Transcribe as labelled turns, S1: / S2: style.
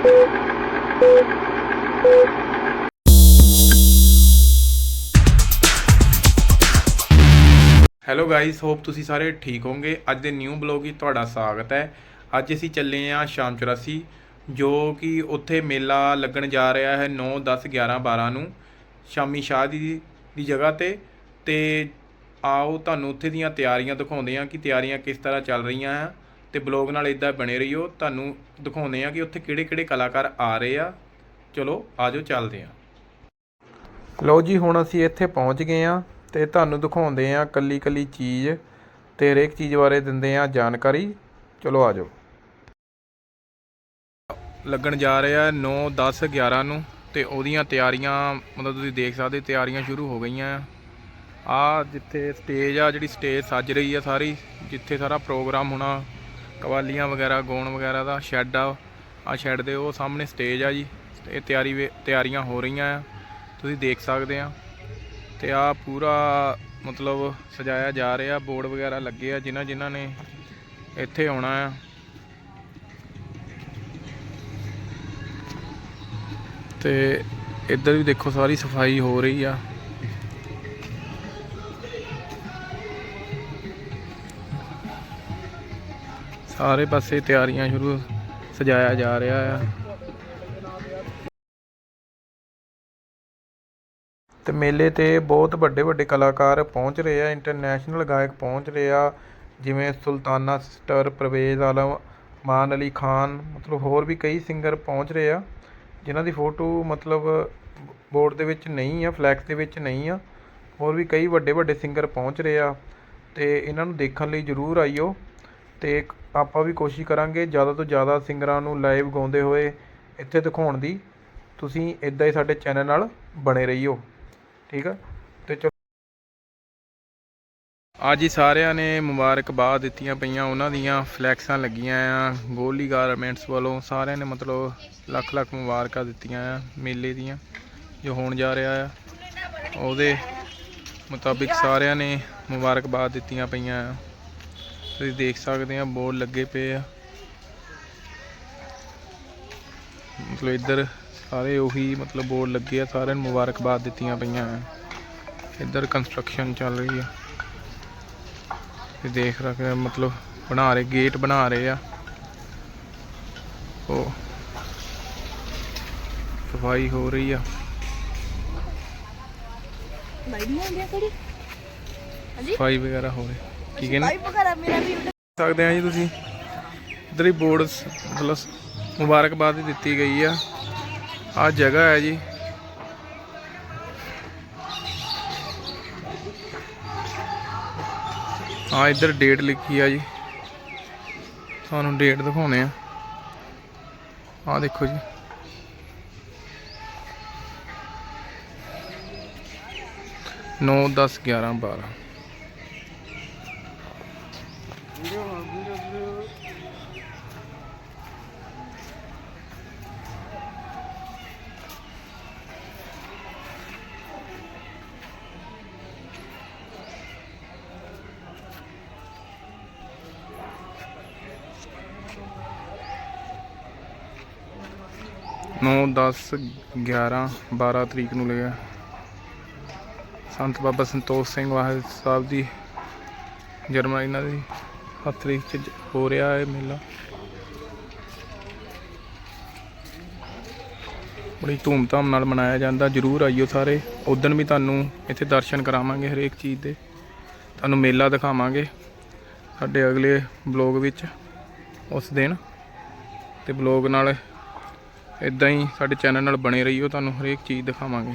S1: Hello guys hop ਤੁਸੀਂ ਸਾਰੇ ਠੀਕ ਹੋਵੋਗੇ। ਅੱਜ ਦੇ ਨਿਊ ਬਲੌਗ ਵਿੱਚ ਤੁਹਾਡਾ ਸਵਾਗਤ ਹੈ। ਅੱਜ ਅਸੀਂ ਚੱਲੇ ਹਾਂ ਸ਼ਾਮ 84 ਜੋ ਕਿ ਉੱਥੇ ਮੇਲਾ ਲੱਗਣ ਜਾ ਰਿਹਾ ਹੈ 9 10 11 12 ਨੂੰ, ਸ਼ਾਮੀ ਸ਼ਾਹ ਦੀ ਦੀ ਜਗ੍ਹਾ ਤੇ। ਤੇ ਆਓ ਤੁਹਾਨੂੰ ਉੱਥੇ ਦੀਆਂ ਤਿਆਰੀਆਂ ਦਿਖਾਉਂਦੇ ਹਾਂ ਕਿ ਤਿਆਰੀਆਂ ਕਿਸ ਤਰ੍ਹਾਂ ਚੱਲ ਰਹੀਆਂ ਆ। ਤੇ ਬਲੌਗ ਨਾਲ ਇਦਾਂ ਬਣੇ ਰਹੀਓ। ਤੁਹਾਨੂੰ ਦਿਖਾਉਂਦੇ ਹਾਂ ਕਿ ਉੱਥੇ ਕਿਹੜੇ ਕਿਹੜੇ ਕਲਾਕਾਰ ਆ ਰਹੇ ਆ। ਚਲੋ ਆਜੋ ਚੱਲਦੇ ਹਾਂ। ਲਓ ਜੀ, ਹੁਣ ਅਸੀਂ ਇੱਥੇ ਪਹੁੰਚ ਗਏ ਆ ਤੇ ਤੁਹਾਨੂੰ ਦਿਖਾਉਂਦੇ ਆ ਕੱਲੀ ਕੱਲੀ ਚੀਜ਼ ਤੇ ਹਰੇਕ ਚੀਜ਼ ਬਾਰੇ ਦਿੰਦੇ ਆ ਜਾਣਕਾਰੀ। ਚਲੋ ਆਜੋ ਲੱਗਣ ਜਾ ਰਿਹਾ 9 10 11 ਨੂੰ ਤੇ ਉਹਦੀਆਂ ਤਿਆਰੀਆਂ, ਮਤਲਬ ਤੁਸੀਂ ਦੇਖ ਸਕਦੇ ਤਿਆਰੀਆਂ ਸ਼ੁਰੂ ਹੋ ਗਈਆਂ। ਆ ਆ ਜਿੱਥੇ ਸਟੇਜ ਆ, ਜਿਹੜੀ ਸਟੇਜ ਸੱਜ ਰਹੀ ਆ ਸਾਰੀ, ਜਿੱਥੇ ਸਾਰਾ ਪ੍ਰੋਗਰਾਮ ਹੋਣਾ। ਕਵਾਲੀਆਂ ਵਗੈਰਾ ਗਾਉਣ ਵਗੈਰਾ ਦਾ ਸ਼ੈੱਡ ਆ ਆ ਸ਼ੈੱਡ ਦੇ ਉਹ ਸਾਹਮਣੇ ਸਟੇਜ ਆ ਜੀ। ਇਹ ਤਿਆਰੀ ਵੇ- ਤਿਆਰੀਆਂ ਹੋ ਰਹੀਆਂ ਆ। ਤੁਸੀਂ ਦੇਖ ਸਕਦੇ ਆ। ਤੇ ਆ ਪੂਰਾ ਮਤਲਬ ਸਜਾਇਆ ਜਾ ਰਿਹਾ, ਬੋਰਡ ਵਗੈਰਾ ਲੱਗੇ ਆ ਜਿਨ੍ਹਾਂ ਜਿਨ੍ਹਾਂ ਨੇ ਇੱਥੇ ਆਉਣਾ ਆ। ਤੇ ਇੱਧਰ ਵੀ ਦੇਖੋ ਸਾਰੀ ਸਫ਼ਾਈ ਹੋ ਰਹੀ ਆ। ਸਾਰੇ ਪਾਸੇ ਤਿਆਰੀਆਂ ਸ਼ੁਰੂ ਸਜਾਇਆ ਜਾ ਰਿਹਾ ਆ। ਤੇ ਮੇਲੇ ਤੇ ਬਹੁਤ ਵੱਡੇ ਵੱਡੇ ਕਲਾਕਾਰ ਪਹੁੰਚ ਰਹੇ ਆ ਇੰਟਰਨੈਸ਼ਨਲ ਗਾਇਕ ਪਹੁੰਚ ਰਹੇ ਆ, ਜਿਵੇਂ ਸੁਲਤਾਨਾ ਸਿਸਟਰ ਪ੍ਰਵੇਜ਼ ਆਲਮ, ਮਾਨ ਅਲੀ ਖਾਨ, ਮਤਲਬ ਹੋਰ ਵੀ ਕਈ ਸਿੰਗਰ ਪਹੁੰਚ ਰਹੇ ਆ, ਜਿਨ੍ਹਾਂ ਦੀ ਫੋਟੋ ਮਤਲਬ ਬੋਰਡ ਦੇ ਵਿੱਚ ਨਹੀਂ ਆ ਫਲੈਕਸ ਦੇ ਵਿੱਚ ਨਹੀਂ ਆ, ਹੋਰ ਵੀ ਕਈ ਵੱਡੇ ਵੱਡੇ ਸਿੰਗਰ ਪਹੁੰਚ ਰਹੇ ਆ, ਤੇ ਇਹਨਾਂ ਨੂੰ ਦੇਖਣ ਲਈ ਜ਼ਰੂਰ ਆਇਓ। ਅਤੇ ਆਪਾਂ ਵੀ ਕੋਸ਼ਿਸ਼ ਕਰਾਂਗੇ ਜ਼ਿਆਦਾ ਤੋਂ ਜ਼ਿਆਦਾ ਸਿੰਗਰਾਂ ਨੂੰ ਲਾਈਵ ਗਾਉਂਦੇ ਹੋਏ ਇੱਥੇ ਦਿਖਾਉਣ ਦੀ। ਤੁਸੀਂ ਇੱਦਾਂ ਹੀ ਸਾਡੇ ਚੈਨਲ ਨਾਲ ਬਣੇ ਰਹੀਓ। ਠੀਕ ਆ? ਤੇ ਚਲੋ। ਅੱਜ ਹੀ ਸਾਰਿਆਂ ਨੇ ਮੁਬਾਰਕਬਾਦ ਦਿੱਤੀਆਂ ਪਈਆਂ, ਉਹਨਾਂ ਦੀਆਂ ਫਲੈਕਸਾਂ ਲੱਗੀਆਂ ਆ। ਗੋਲੀ ਗਾਰਮੈਂਟਸ ਵੱਲੋਂ ਸਾਰਿਆਂ ਨੇ ਮਤਲਬ ਲੱਖ ਲੱਖ ਮੁਬਾਰਕਾਂ ਦਿੱਤੀਆਂ ਆ ਮੇਲੇ ਦੀਆਂ, ਜੋ ਹੋਣ ਜਾ ਰਿਹਾ ਆ। ਉਹਦੇ ਮੁਤਾਬਿਕ ਸਾਰਿਆਂ ਨੇ ਮੁਬਾਰਕਬਾਦ ਦਿੱਤੀਆਂ ਪਈਆਂ ਆ। ਤੁਸੀਂ ਦੇਖ ਸਕਦੇ ਆ ਬੋਰਡ ਲੱਗੇ ਪਏ ਆ। ਮਤਲਬ ਇੱਧਰ ਸਾਰੇ ਉਹੀ ਮਤਲਬ ਬੋਰਡ ਲੱਗੇ ਆ ਸਾਰਿਆਂ ਨੂੰ ਮੁਬਾਰਕਬਾਦ ਦਿੱਤੀਆਂ ਪਈਆਂ ਆ। ਇੱਧਰ ਕੰਸਟਰਕਸ਼ਨ ਚੱਲ ਰਹੀ ਆ। ਤੇ ਦੇਖ ਰਹੇ ਮਤਲਬ ਬਣਾ ਰਹੇ ਗੇਟ ਬਣਾ ਰਹੇ ਆ। ਉਹ ਸਫ਼ਾਈ ਹੋ ਰਹੀ ਆ। ਸਫ਼ਾਈ ਵਗੈਰਾ ਹੋ ਰਹੀ। ਕੀ ਕਹਿੰਦੇ?
S2: ਬਾਈ ਵਗੈਰਾ ਮੇਰਾ ਵੀ
S1: ਸਕਦੇ ਆ ਜੀ ਤੁਸੀਂ। ਇੱਧਰ ਹੀ ਬੋਰਡ ਮਤਲਬ ਮੁਬਾਰਕਬਾਦ ਹੀ ਦਿੱਤੀ ਗਈ ਆ। ਆ ਜਗ੍ਹਾ ਹੈ ਜੀ। ਆ ਇੱਧਰ ਡੇਟ ਲਿਖੀ ਆ ਜੀ। ਤੁਹਾਨੂੰ ਡੇਟ ਦਿਖਾਉਣੇ ਆ। ਆ ਦੇਖੋ ਜੀ। ਨੌ 10 11 12 ਨੌ 10 11 12 ਤਰੀਕ ਨੂੰ ਲਿਆ ਸੰਤ ਬਾਬਾ ਸੰਤੋਖ ਸਿੰਘ ਵਾਹਿਦ ਸਾਹਿਬ ਦੀ ਜਨਮ ਇਹਨਾਂ ਦੀ। ਹੱਥ ਵਿੱਚ ਹੋ ਰਿਹਾ ਹੈ ਮੇਲਾ। ਬੜੀ ਧੂਮਧਾਮ ਨਾਲ ਮਨਾਇਆ ਜਾਂਦਾ, ਜਰੂਰ ਆਇਓ ਸਾਰੇ। ਉਦੋਂ ਵੀ ਤੁਹਾਨੂੰ ਇੱਥੇ ਦਰਸ਼ਨ ਕਰਾਵਾਂਗੇ ਹਰੇਕ ਚੀਜ਼ ਦੇ। ਤੁਹਾਨੂੰ ਮੇਲਾ ਦਿਖਾਵਾਂਗੇ ਸਾਡੇ ਅਗਲੇ ਬਲੌਗ ਵਿੱਚ ਉਸ ਦਿਨ। ਤੇ ਬਲੌਗ ਨਾਲ ਇਦਾਂ ਹੀ ਸਾਡੇ ਚੈਨਲ ਨਾਲ ਬਣੇ ਰਹੀਓ, ਤੁਹਾਨੂੰ ਹਰੇਕ ਚੀਜ਼ ਦਿਖਾਵਾਂਗੇ।